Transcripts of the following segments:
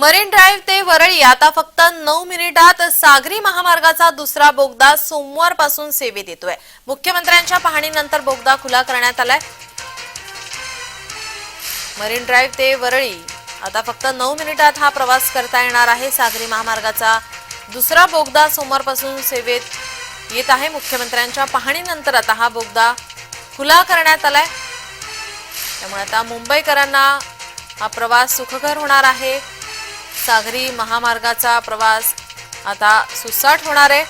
Marine drive ते वरळी आता फक्त नऊ मिनिटात सागरी महामार्गाचा दुसरा बोगदा सोमवारपासून सेवेत येतोय. मुख्यमंत्र्यांच्या पाहणीनंतर बोगदा खुला करण्यात आलाय. मरीन ड्राईव्ह ते वरळी आता फक्त नऊ मिनिटात हा प्रवास करता येणार आहे. सागरी महामार्गाचा दुसरा बोगदा सोमवारपासून सेवेत येत आहे. मुख्यमंत्र्यांच्या पाहणीनंतर आता हा बोगदा खुला करण्यात आलाय. त्यामुळे आता मुंबईकरांना हा प्रवास सुखकर होणार आहे. सागरी महामार्गाचा प्रवास आता सुसाट होणार आहे.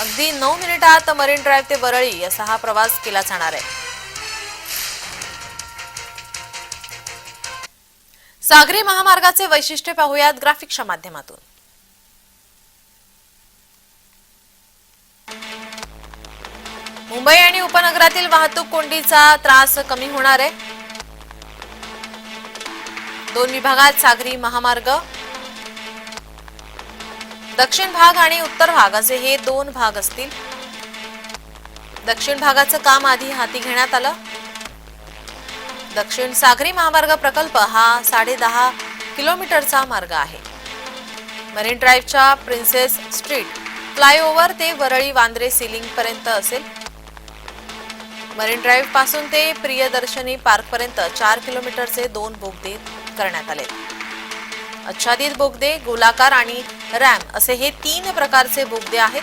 अगदी नऊ मिनिटात मरीन ड्राईव्ह ते वरळी असा हा प्रवास केला जाणार आहे. सागरी महामार्गाचे वैशिष्ट्य पाहूयात ग्राफिक्सच्या माध्यमातून. मुंबई आणि उपनगरातील वाहतूक कोंडीचा त्रास कमी होणार आहे. दोन विभागात सागरी महामार्ग दक्षिण भाग आणि उत्तर भाग असे हे दोन भाग असतील. दक्षिण भागाचं काम आधी हाती घेण्यात आलं. दक्षिण सागरी महामार्ग प्रकल्प हा साडे दहा किलोमीटरचा मार्ग आहे. मरीन ड्राईव्हच्या प्रिन्सेस स्ट्रीट फ्लायओव्हर ते वरळी वांद्रे सिलिंग पर्यंत असेल. मरीन ड्राईव्हपासून ते प्रियदर्शनी पार्क पर्यंत चार किलोमीटरचे दोन बोगदे करण्यात आले. आच्छादित बोगदे गोलाकार आणि रॅम असे हे तीन प्रकारचे बोगदे आहेत.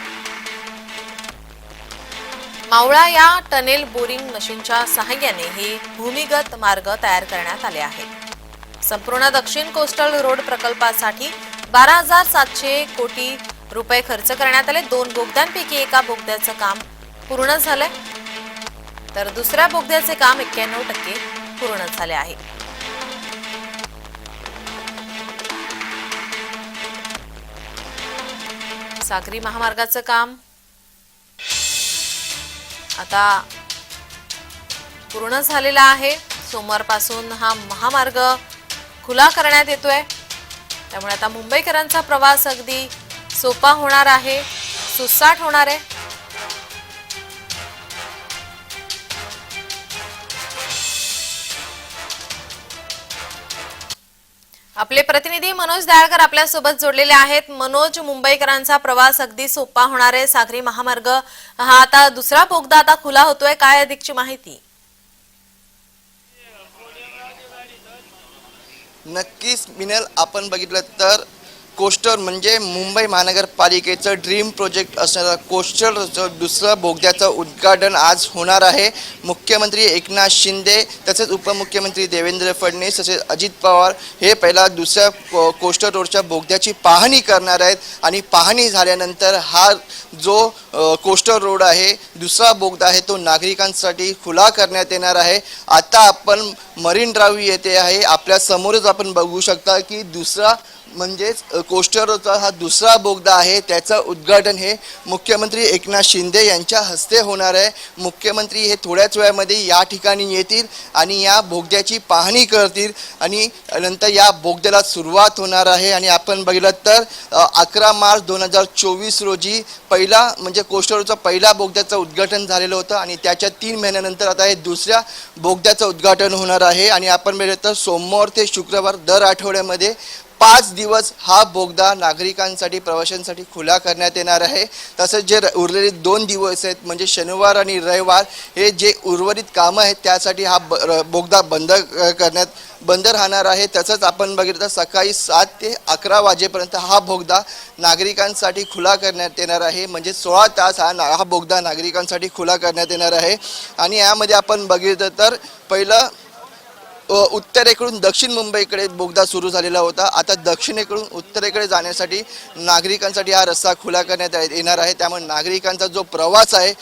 मावळा या टनेल बोरिंग मशीनच्या सहाय्याने हे भूमिगत मार्ग तयार करण्यात आले आहेत. संपूर्ण दक्षिण कोस्टल रोड प्रकल्पासाठी बारा हजार सातशे कोटी रुपये खर्च करण्यात आले. दोन बोगद्यांपैकी एका बोगद्याचं काम पूर्ण झालंय. तर दुसऱ्या बोगद्याचे काम एक्क्याण्णव टक्के पूर्ण झाले आहे. सागरी महामार्गाचं काम. आता पूर्ण झालेला आहे. सोमवारपासून हा महामार्ग खुला करण्यात येतोय. त्यामुळे आता मुंबईकरांचा प्रवास अगदी सोपा होणार आहे. सुसाट होणार आहे. आपले प्रतिनिधी मनोज दयाळकर आपल्यासोबत जोडलेले आहेत. मनोज मुंबईकरांचा प्रवास अगदी सोपा होणार आहे. सागरी महामार्ग हा आता दुसरा बोगदा आता खुला होतोय. काय अधिकची माहिती? नक्कीच मिनल आपण बघितलं तर कोस्टर म्हणजे मुंबई महानगरपालिकेचं ड्रीम प्रोजेक्ट असणारा कोस्टरचं दुसरं बोगद्याचं उद्घाटन आज होणार आहे. मुख्यमंत्री एकनाथ शिंदे तसेच उपमुख्यमंत्री देवेंद्र फडणवीस तसेच अजित पवार हे पहिला दुसऱ्या को कोस्टर रोडच्या बोगद्याची पाहणी करणार आहेत. आणि पाहणी झाल्यानंतर हा जो कोस्टर रोड आहे दुसरा बोगदा आहे तो नागरिकांसाठी खुला करण्यात येणार आहे. आता आपण मरीन ड्राईव्ह येथे आहे. आपल्या समोरच आपण बघू शकता की दुसरा म्हणजेच अ, कोस्टरचा हा दुसरा बोगदा आहे. त्याचं उद्घाटन हे मुख्यमंत्री एकनाथ शिंदे यांच्या हस्ते होणार आहे. मुख्यमंत्री हे थोड्याच वेळामध्ये या ठिकाणी येतील आणि या बोगद्याची पाहणी करतील आणि नंतर या बोगद्याला सुरुवात होणार आहे. आणि आपण बघितलं तर अकरा मार्च दोन हजार चोवीस रोजी पहिला म्हणजे कोस्टरचा पहिला बोगद्याचं उद्घाटन झालेलं होतं आणि त्याच्या तीन महिन्यानंतर आता हे दुसऱ्या बोगद्याचं उद्घाटन होणार आहे. आणि आपण बघितलं तर सोमवार ते शुक्रवार दर आठवड्यामध्ये पाच दिवस हा बोगदा नागरिकांसाठी प्रवाशांसाठी खुला करण्यात येणार आहे. तसंच जे र- दोन दिवस आहेत म्हणजे शनिवार आणि रविवार हे जे उर्वरित कामं आहेत त्यासाठी हा ब बोगदा बंद करण्यात बंद राहणार आहे. तसंच आपण बघितलं तर सकाळी सात ते अकरा वाजेपर्यंत हा बोगदा नागरिकांसाठी खुला करण्यात येणार आहे. म्हणजे सोळा तास हा ना हा बोगदा नागरिकांसाठी खुला करण्यात येणार आहे. आणि यामध्ये आपण बघितलं तर पहिलं उत्तरेकडून दक्षिण मुंबईकडे बोगदा सुरू झालेला होता. आता दक्षिणेकडून उत्तरेकडे जाण्यासाठी नागरिकांसाठी हा रस्ता खुला करण्यात येणार आहे. त्यामुळे नागरिकांचा जो प्रवास आहे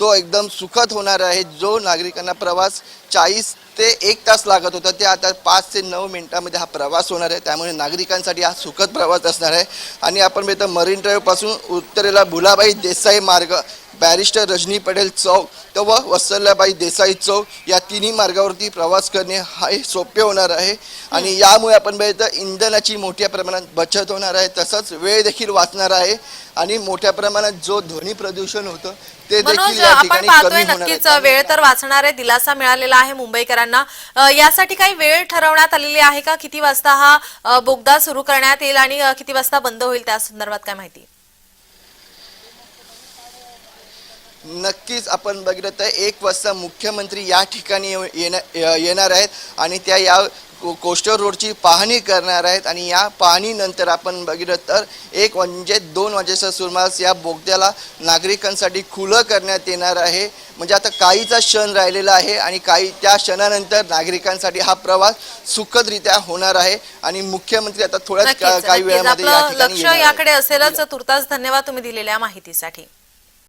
तो एकदम सुखद होणार आहे. जो नागरिकांना प्रवास चाळीस ते एक तास लागत होता ते आता पाच ते नऊ मिनिटामध्ये हा प्रवास होणार आहे. त्यामुळे नागरिकांसाठी हा सुखद प्रवास असणार आहे. आणि आपण बघितलं मरीन ड्राईव्हपासून उत्तरेला भुलाबाई देसाई मार्ग बॅरिस्टर रजनी पटेल चौक तर व वत्सल्याबाई देसाई चौक या तिन्ही मार्गावरती प्रवास करणे हा हे सोपे होणार आहे. आणि यामुळे आपण बघितलं इंधनाची मोठ्या प्रमाणात बचत होणार आहे तसंच वेळ देखील वाचणार आहे. आणि मोठ्या प्रमाणात जो ध्वनी प्रदूषण होतं ते देखील मनोज या आपण ठिकाणी पाहतोय कमी होणार नक्कीच आहे वेळ तर वाचणार आहे दिलासा मिळालेला आहे मुंबईकरांना. अ, यासाठी काही वेळ ठरवण्यात आलेली आहे का? किती वाजता हा अ, बोगदा सुरू करण्यात येईल आणि अ, किती वाजता बंद होईल त्या संदर्भात काय माहिती? नक्कीच आपण बघितलं तर एक वाजता मुख्यमंत्री या ठिकाणी येणार येणार आहेत आणि त्या या कोस्टर रोडची पाहणी करणार आहेत आणि या पाहणीनंतर आपण बघितलं तर एक म्हणजे दोन वाजेच्या सुमारास या बोगद्याला नागरिकांसाठी खुलं करण्यात येणार आहे. म्हणजे आता काहीचा क्षण राहिलेला आहे आणि काही त्या क्षणानंतर नागरिकांसाठी हा प्रवास सुखदरित्या होणार आहे. आणि मुख्यमंत्री आता थोड्याच काही वेळामध्ये लक्ष. याकडे असेलच. तुर्तास धन्यवाद तुम्ही दिलेल्या माहितीसाठी.